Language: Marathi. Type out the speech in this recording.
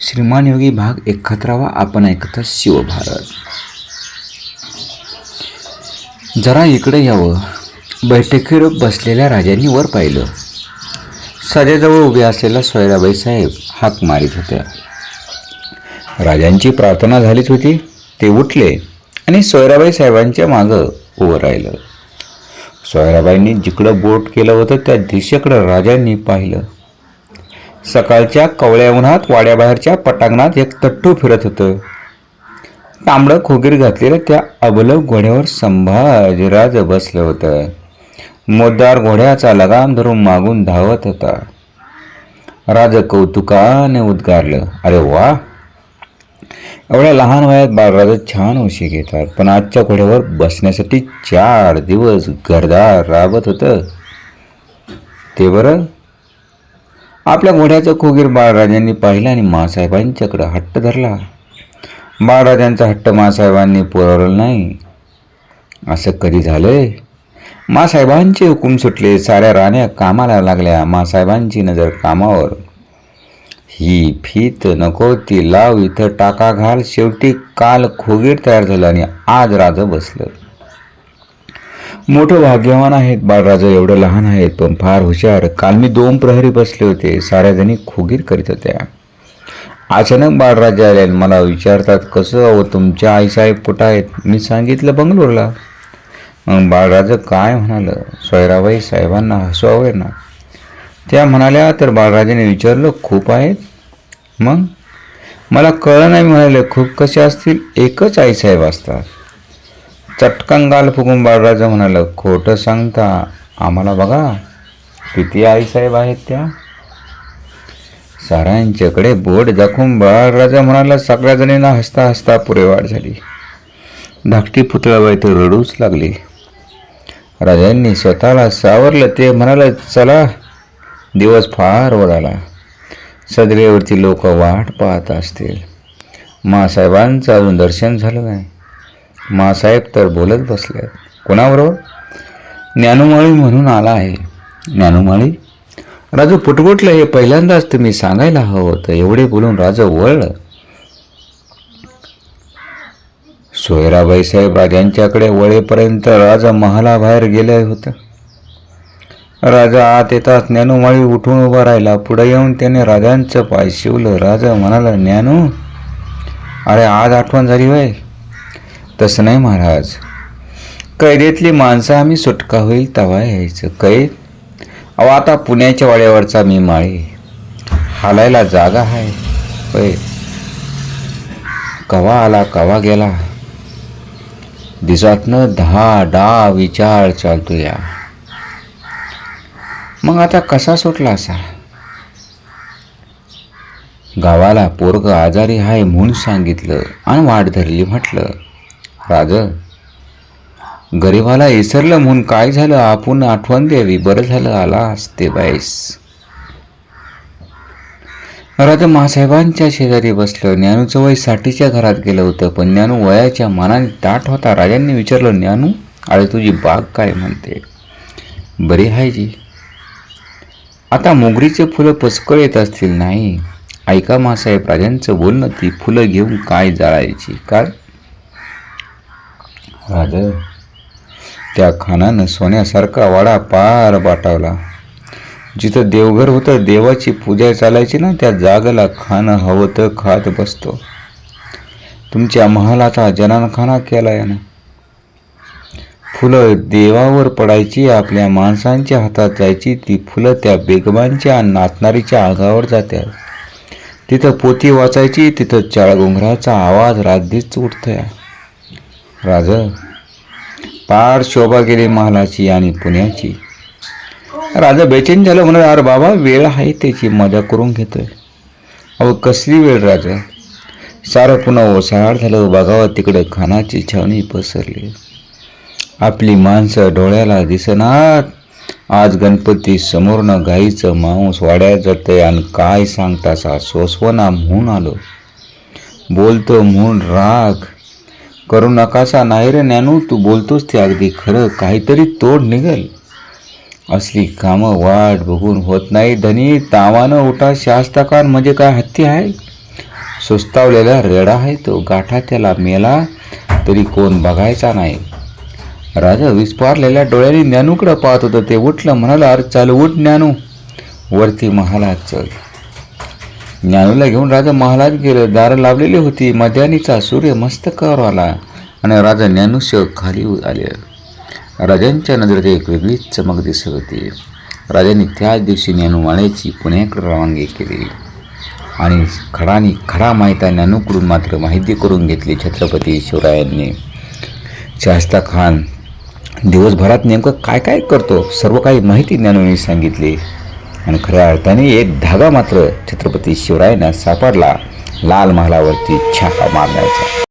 श्रीमान योगी भाग एकाहत्तरावा आपण ऐकता शिवभारत जरा इकडे यावं. बैठकीवर बसलेल्या राजांनी वर पाहिलं. सजेजवळ उभे असलेल्या सोयराबाई साहेब हाक मारित होत्या. राजांची प्रार्थना झालीच होती. ते उठले आणि सोयराबाई साहेबांच्या मागं उभं राहिलं. सोयराबाईंनी जिकडं बोट केलं होतं त्या दिशेकडं राजांनी पाहिलं. सकाळच्या कवळ्या उन्हात वाड्याबाहेरच्या पटांगणात एक तट्टू फिरत होतं. तांबडं खोगीर घातलेलं त्या अबलव घोड्यावर संभाजीराज बसलं होतं. मोद्दार घोड्याचा लगाम धरून मागून धावत होता. राज कौतुकाने उद्गारलं अरे वा! एवढ्या लहान वयात बाळराज छान उशी घेतात पण आजच्या घोड्यावर बसण्यासाठी चार दिवस घरदार राबत होतं. ते बरं आपल्या घोड्याचं खोगीर बाळराजांनी पाहिलं आणि मासाहेबांच्याकडं हट्ट धरला. बाळराजांचा हट्ट मासाहेबांनी पुरवलं नाही. असं कधी झालंय? मासाहेबांचे हुकूम सुटले साऱ्या राण्या कामाला लागल्या. मासाहेबांची नजर कामावर. ही फीत नको ती लाव इथं टाका घाल. शेवटी काल खोगीर तयार झालं आणि आज राजा बसलं. मोठं भाग्यवान आहेत बाळराजा एवढं लहान आहेत पण फार हुशार. काल मी दोन प्रहरी बसले होते साऱ्या जणी खोगीर करीत होत्या. अचानक बाळराजा आले मला विचारतात कसं अहो तुमच्या आईसाहेब कुठं आहेत? मी सांगितलं बंगलोरला. मग बाळराजा काय म्हणालं? सोयराबाई साहेबांना हसवावे ना त्या म्हणाल्या तर बाळराजाने विचारलं खूप आहेत? मग? मला कळलं नाही म्हणाले खूप कसे असतील? एकच आईसाहेब असतात. चटकन गाल फुगून बाळराजा म्हणालं खोटं सांगता आम्हाला बघा किती आईसाहेब आहेत त्या. सारांच्याकडे बोट दाखवून बाळराजा म्हणाला सगळ्या जणींना हसता हसता पुरेवाढ झाली. धाकटी पुतळाबाई ते रडूच लागली. राजांनी स्वतःला सावरलं ते म्हणाले चला दिवस फार वडाला. सदरेवरती लोक वाट पाहत असतील. मासाहेबांचं अजून दर्शन झालं नाही. मासाहेब तर बोलत बसले. कोणाबरोबर? ज्ञानुमाळी म्हणून आला आहे. ज्ञानुमाळी राजू पुटपुटलं हे पहिल्यांदाच तुम्ही सांगायला हवं होतं. एवढे बोलून राजा वळलं सोयराबाई साहेब राजांच्याकडे वळेपर्यंत राजा महालाबाहेर गेले होतं. राजा आत येताच ज्ञानूमाळी उठून उभा राहिला. पुढे येऊन त्याने राजांचं पाय शिवलं. राजा म्हणाला ज्ञानू अरे आज आठवण झाली वय तसं नाही महाराज. कैदेतली माणसं आम्ही सुटका होईल तवा यायचं. कैद? अहो आता पुण्याच्या वाड्यावरचा मी माळी. हालायला जागा आहे. होय. कवा आला कवा गेला? दिसातनं दहा डा विचार चालतो या. मग आता कसा सुटला असा? गावाला पोरग आजारी आहे म्हणून सांगितलं आणि वाट धरली म्हटलं. राज गरीबाला इसरलं म्हणून काय झालं? आपण आठवण द्यावी. बरं झालं आला असते बाईस. राजा मासाहेबांच्या शेजारी बसलं. ज्ञानूचं वय साठीच्या घरात गेलं होतं पण ज्ञानू वयाच्या मानाने ताट होता. राजांनी विचारलं ज्ञानू अरे तुझी बाग काय? म्हणते. बरी आहे जी. आता मोगरीचे फुलं पसकळ येत असतील नाही. ऐका मासाहेब राजांचं बोलणं ती फुलं घेऊन काय जाळायची? काय राज. त्या खानानं सोन्यासारखा वाडा पार बाटावला जिथं देवघर होतं देवाची पूजा चालायची ना त्या जागेला खाणं हवं तर खात बसतो. तुमच्या महालाचा जनानखाना केला यानं. फुलं देवावर पडायची आपल्या माणसांच्या हातात जायची ती फुलं त्या बेगमांच्या नाचणारीच्या आगावर जात्यात तिथं पोती वाचायची तिथं चाळगोंगराचा आवाज रात्रीच उठतोय. राज पार शोभा गेली महालाची आणि पुण्याची. राजा बेचैन झालं म्हणत अरे बाबा वेळ आहे त्याची मजा करून घेतोय. अहो कसली वेळ राजा? सारं पुन्हा ओसाड झालं बघावं तिकडे खानाची छावणी पसरली. आपली माणसं डोळ्याला दिसणार आज गणपती समोरनं गाईचं मांस वाड्यात जातंय आणि काय सांगतासा सोसवना म्हणून आलो. बोलतो म्हणून राग. करू नकासा नाही रे ज्ञानू तू बोलतोस ते अगदी खरं काहीतरी तोड निघेल. असली कामं वाट बघून होत नाही धनी तावानं उठा शास्त्रकार म्हणजे काय हत्ती आहे? सुस्तावलेला रेडा आहे तो गाठा त्याला मेला तरी कोण बघायचा नाही. राजा विस्पारलेल्या डोळ्यांनी ज्ञानूकडं पाहत होतं ते उठलं म्हणाला अरे चालू उठ ज्ञानू वरती महालात चल ज्ञानूला घेऊन राजा महालात गेलं. दारं लावलेली होती. मध्यानीचा सूर्य मस्तकावर आला आणि राजा ज्ञानुष्य खाली आले. राजांच्या नजरेत एक वेगळीच चमक दिसत होती. राजांनी त्याच दिवशी ज्ञानू माळ्याची पुण्याकडे रवानगी केली. आणि खडानी खडा माहिता ज्ञानूकडून मात्र माहिती करून घेतली छत्रपती शिवरायांनी. शास्ता खान दिवसभरात नेमकं काय काय करतो? सर्व काही माहिती ज्ञानूने सांगितली. आणि खऱ्या अर्थाने एक धागा मात्र छत्रपती शिवरायांना सापडला. लाल महालावरती छापा मारण्याचा.